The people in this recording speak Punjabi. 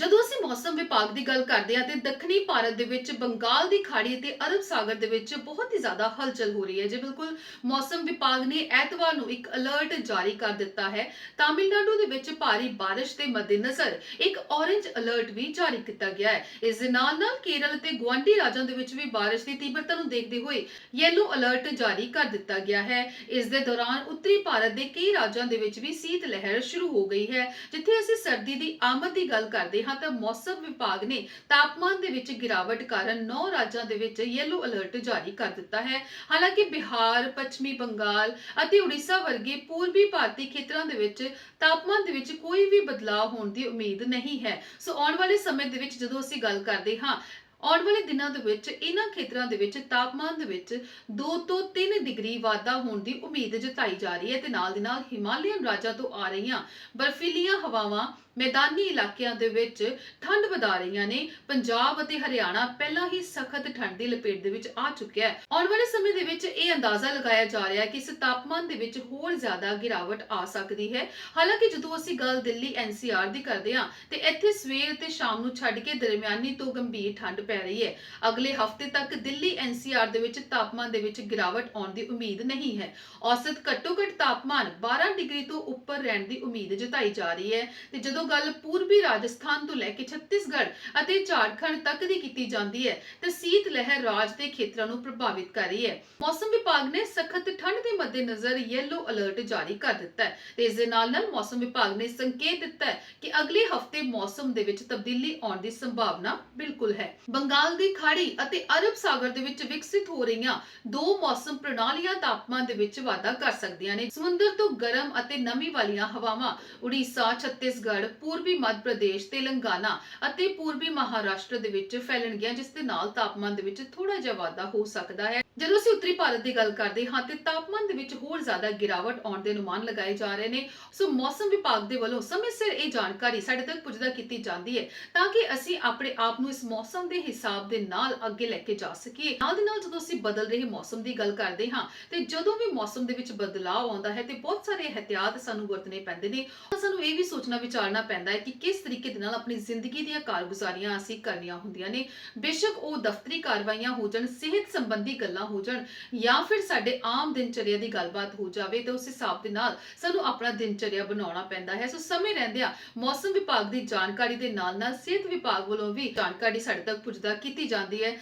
ਜਦੋਂ ਅਸੀਂ ਮੌਸਮ ਵਿਭਾਗ ਦੀ ਗੱਲ ਕਰਦੇ ਹਾਂ ਤੇ ਦੱਖਣੀ ਭਾਰਤ ਦੇ ਵਿੱਚ, ਬੰਗਾਲ ਦੀ ਖਾੜੀ ਅਤੇ ਅਰਬ ਸਾਗਰ ਦੇ ਵਿੱਚ ਬਹੁਤ ਹੀ ਜ਼ਿਆਦਾ ਹਲਚਲ ਹੋ ਰਹੀ ਹੈ। ਜੇ ਬਿਲਕੁਲ ਮੌਸਮ ਵਿਭਾਗ ਨੇ ਐਤਵਾਰ ਨੂੰ ਇੱਕ ਅਲਰਟ ਜਾਰੀ ਕਰ ਦਿੱਤਾ ਹੈ, ਤਾਮਿਲਨਾਡੂ ਦੇ ਵਿੱਚ ਭਾਰੀ ਬਾਰਿਸ਼ ਦੇ ਮੱਦੇਨਜ਼ਰ ਇੱਕ ਔਰੇਂਜ ਅਲਰਟ ਵੀ ਜਾਰੀ ਕੀਤਾ ਗਿਆ ਹੈ। ਇਸ ਦੇ ਨਾਲ ਨਾਲ ਕੇਰਲ ਅਤੇ ਗੁਆਂਢੀ ਰਾਜਾਂ ਦੇ ਵਿੱਚ ਵੀ ਬਾਰਿਸ਼ ਦੀ ਤੀਬਰਤਾ ਨੂੰ ਦੇਖਦੇ ਹੋਏ ਯੈਲੋ ਅਲਰਟ ਜਾਰੀ ਕਰ ਦਿੱਤਾ ਗਿਆ ਹੈ। ਇਸ ਦੇ ਦੌਰਾਨ ਉੱਤਰੀ ਭਾਰਤ ਦੇ ਕਈ ਰਾਜਾਂ ਦੇ ਵਿੱਚ ਵੀ ਸੀਤ ਲਹਿਰ ਸ਼ੁਰੂ ਹੋ ਗਈ ਹੈ, ਜਿੱਥੇ ਅਸੀਂ ਸਰਦੀ ਦੀ ਆਮਦ ਦੀ ਗੱਲ ਕਰਦੇ ਹਾਂ ਤਾਂ ਮੌਸਮ ਵਿਭਾਗ ਨੇ ਤਾਪਮਾਨ ਦੇ ਵਿੱਚ ਗਿਰਾਵਟ ਕਾਰਨ 9 ਰਾਜਾਂ ਦੇ ਵਿੱਚ ਯੈਲੋ ਅਲਰਟ ਜਾਰੀ ਕਰ ਦਿੱਤਾ ਹੈ। ਹਾਲਾਂਕਿ ਬਿਹਾਰ, ਪੱਛਮੀ ਬੰਗਾਲ ਅਤੇ ਉੜੀਸਾ ਵਰਗੇ ਪੂਰਬੀ ਭਾਰਤੀ ਖੇਤਰਾਂ ਦੇ ਵਿੱਚ ਤਾਪਮਾਨ ਦੇ ਵਿੱਚ ਕੋਈ ਵੀ ਬਦਲਾਅ ਹੋਣ ਦੀ ਉਮੀਦ ਨਹੀਂ ਹੈ। ਸੋ ਆਉਣ ਵਾਲੇ ਸਮੇਂ ਦੇ ਵਿੱਚ ਜਦੋਂ ਅਸੀਂ ਗੱਲ ਕਰਦੇ ਹਾਂ ਆਉਣ ਵਾਲੇ ਦਿਨਾਂ ਦੇ ਵਿੱਚ, ਇਹਨਾਂ ਖੇਤਰਾਂ ਦੇ ਵਿੱਚ, ਤਾਪਮਾਨ ਦੇ ਵਿੱਚ 2 ਤੋਂ 3 ਡਿਗਰੀ ਵਾਧਾ ਹੋਣ ਦੀ ਉਮੀਦ ਜਤਾਈ ਜਾ ਰਹੀ ਹੈ ਤੇ ਨਾਲ ਦੀ ਨਾਲ ਹਿਮਾਲਿਅਨ ਰਾਜਾਂ ਤੋਂ ਆ ਰਹੀਆਂ ਬਰਫੀਲੀਆਂ ਹਵਾਵਾਂ ਮੈਦਾਨੀ ਇਲਾਕਿਆਂ ਦੇ ਵਿੱਚ ਠੰਡ ਵਧਾ ਰਹੀਆਂ ਨੇ। ਪੰਜਾਬ ਅਤੇ ਹਰਿਆਣਾ ਪਹਿਲਾਂ ਹੀ ਸਖਤ ਠੰਡ ਦੀ ਲਪੇਟ ਦੇ ਵਿੱਚ ਆ ਚੁੱਕਿਆ ਹੈ। ਆਉਣ ਵਾਲੇ ਸਮੇਂ ਦੇ ਵਿੱਚ ਇਹ ਅੰਦਾਜ਼ਾ ਲਗਾਇਆ ਜਾ ਰਿਹਾ ਹੈ ਕਿ ਇਸ ਤਾਪਮਾਨ ਦੇ ਵਿੱਚ ਹੋਰ ਜ਼ਿਆਦਾ ਗਿਰਾਵਟ ਆ ਸਕਦੀ ਹੈ। ਹਾਲਾਂਕਿ ਜਦੋਂ ਅਸੀਂ ਗੱਲ ਦਿੱਲੀ ਐਨਸੀਆਰ ਦੀ ਕਰਦੇ ਹਾਂ, ਤੇ ਇੱਥੇ ਸਵੇਰ ਤੇ ਸ਼ਾਮ ਨੂੰ ਛੱਡ ਕੇ ਦਰਮਿਆਨੀ ਤੋਂ ਗੰਭੀਰ ਠੰਡ ਪੈ ਰਹੀ ਹੈ। ਅਗਲੇ ਹਫ਼ਤੇ ਤੱਕ ਦਿੱਲੀ ਐਨਸੀਆਰ ਦੇ ਵਿੱਚ ਤਾਪਮਾਨ ਦੇ ਵਿੱਚ ਗਿਰਾਵਟ ਆਉਣ ਦੀ ਉਮੀਦ ਨਹੀਂ ਹੈ। ਔਸਤ ਘੱਟੋ ਘੱਟ ਤਾਪਮਾਨ 12 ਡਿਗਰੀ ਤੋਂ ਉੱਪਰ ਰਹਿਣ ਦੀ ਉਮੀਦ ਜਤਾਈ ਜਾ ਰਹੀ ਹੈ ਤੇ ਜਦੋਂ ਗੱਲ ਪੂਰਬੀ ਰਾਜਸਥਾਨ ਤੋਂ ਲੈ ਕੇ ਛੱਤੀਸਗੜ੍ਹ ਅਤੇ ਝਾਰਖੰਡ ਤੱਕ ਦੀ ਕੀਤੀ ਜਾਂਦੀ ਹੈ, ਤਾਂ ਸੀਤ ਲਹਿਰ ਰਾਜ ਦੇ ਖੇਤਰਾਂ ਨੂੰ ਪ੍ਰਭਾਵਿਤ ਕਰ ਰਹੀ ਹੈ। ਮੌਸਮ ਵਿਭਾਗ ਨੇ ਸਖਤ ਠੰਡ ਦੇ ਮੱਦੇਨਜ਼ਰ ਯੈਲੋ ਅਲਰਟ ਜਾਰੀ ਕਰ ਦਿੱਤਾ ਹੈ ਤੇ ਇਸ ਦੇ ਨਾਲ ਨਾਲ ਮੌਸਮ ਵਿਭਾਗ ਨੇ ਸੰਕੇਤ ਦਿੱਤਾ ਹੈ ਕਿ ਅਗਲੇ ਹਫ਼ਤੇ ਮੌਸਮ ਦੇ ਵਿੱਚ ਤਬਦੀਲੀ ਆਉਣ ਦੀ ਸੰਭਾਵਨਾ ਬਿਲਕੁਲ ਹੈ। ਬੰਗਾਲ ਦੀ ਖਾੜੀ ਅਤੇ ਅਰਬ ਸਾਗਰ ਦੇ ਵਿੱਚ ਵਿਕਸਿਤ ਹੋ ਰਹੀਆਂ ਦੋ ਮੌਸਮ ਪ੍ਰਣਾਲੀਆਂ ਤਾਪਮਾਨ ਦੇ ਵਿੱਚ ਵਾਧਾ ਕਰ ਸਕਦੀਆਂ ਨੇ। ਸਮੁੰਦਰ ਤੋਂ ਗਰਮ ਅਤੇ ਨਮੀ ਵਾਲੀਆਂ ਹਵਾਵਾਂ ਉੜੀਸਾ, ਛੱਤੀਸਗੜ੍ਹ, ਪੂਰਬੀ ਮੱਧ ਪ੍ਰਦੇਸ਼, ਤੇਲੰਗਾਨਾ ਅਤੇ ਪੂਰਬੀ ਮਹਾਰਾਸ਼ਟਰ ਦੇ ਵਿੱਚ ਫੈਲਣਗੀਆਂ, ਜਿਸ ਦੇ ਨਾਲ ਤਾਪਮਾਨ ਦੇ ਵਿੱਚ ਥੋੜਾ ਜਿਹਾ ਵਾਧਾ ਹੋ ਸਕਦਾ ਹੈ। ਜਦੋਂ ਅਸੀਂ ਉੱਤਰੀ ਭਾਰਤ ਦੀ ਗੱਲ ਕਰਦੇ ਹਾਂ ਤੇ ਤਾਪਮਾਨ ਦੇ ਵਿੱਚ ਹੋਰ ਜ਼ਿਆਦਾ ਗਿਰਾਵਟ ਆਉਣ ਦੇ ਅਨੁਮਾਨ ਲਗਾਏ ਜਾ ਰਹੇ ਨੇ, ਸੋ ਮੌਸਮ ਵਿਭਾਗ ਦੇ ਵੱਲੋਂ ਸਮੇਂ ਸਿਰ ਇਹ ਜਾਣਕਾਰੀ ਸਾਡੇ ਤੱਕ ਪੁੱਜਦਾ ਕੀਤੀ ਜਾਂਦੀ ਹੈ ਤਾਂ ਕਿ ਅਸੀਂ ਆਪਣੇ ਆਪ ਨੂੰ ਇਸ ਮੌਸਮ ਦੇ ਹਿਸਾਬ ਦੇ ਨਾਲ ਅੱਗੇ ਲੈ ਕੇ ਜਾ ਸਕੀਏ। ਨਾਲ ਦੀ ਨਾਲ ਜਦੋਂ ਅਸੀਂ ਬਦਲ ਰਹੇ ਮੌਸਮ ਦੀ ਗੱਲ ਕਰਦੇ ਹਾਂ ਤੇ ਜਦੋਂ ਵੀ ਮੌਸਮ ਦੇ ਵਿੱਚ ਬਦਲਾਅ ਆਉਂਦਾ ਹੈ ਤੇ ਬਹੁਤ ਸਾਰੇ ਇਹਤਿਆਤ ਸਾਨੂੰ ਵਰਤਣੇ ਪੈਂਦੇ ਨੇ ਸਾਨੂੰ ਇਹ ਵੀ ਸੋਚਣਾ ਵਿਚਾਰਨਾ ਪੈਂਦਾ ਹੈ ਕਿ ਕਿਸ ਤਰੀਕੇ ਦੇ ਨਾਲ ਆਪਣੀ ਜ਼ਿੰਦਗੀ ਦੀਆਂ ਕਾਰਗੁਜ਼ਾਰੀਆਂ ਅਸੀਂ ਕਰਨੀਆਂ ਹੁੰਦੀਆਂ ਨੇ। ਬੇਸ਼ੱਕ ਉਹ ਦਫ਼ਤਰੀ ਕਾਰਵਾਈਆਂ ਹੋ ਜਾਣ, ਸਿਹਤ ਸੰਬੰਧੀ ਗੱਲਾਂ ਹੋ ਜਾਣ ਜਾਂ ਫਿਰ ਸਾਡੇ ਆਮ ਦਿਨਚਰਿਆ ਦੀ ਗੱਲਬਾਤ ਹੋ ਜਾਵੇ ਤੇ ਉਸ ਹਿਸਾਬ ਦੇ ਨਾਲ ਸਾਨੂੰ ਆਪਣਾ ਦਿਨਚਰਿਆ ਬਣਾਉਣਾ ਪੈਂਦਾ ਹੈ। ਸੋ ਸਮੇਂ ਰਹਿੰਦਿਆਂ ਮੌਸਮ ਵਿਭਾਗ ਦੀ ਜਾਣਕਾਰੀ ਦੇ ਨਾਲ ਨਾਲ ਸਿਹਤ ਵਿਭਾਗ ਵੱਲੋਂ ਵੀ ਜਾਣਕਾਰੀ ਸਾਡੇ ਤੱਕ ਪੁੱਜਦਾ ਕੀਤੀ ਜਾਂਦੀ ਹੈ।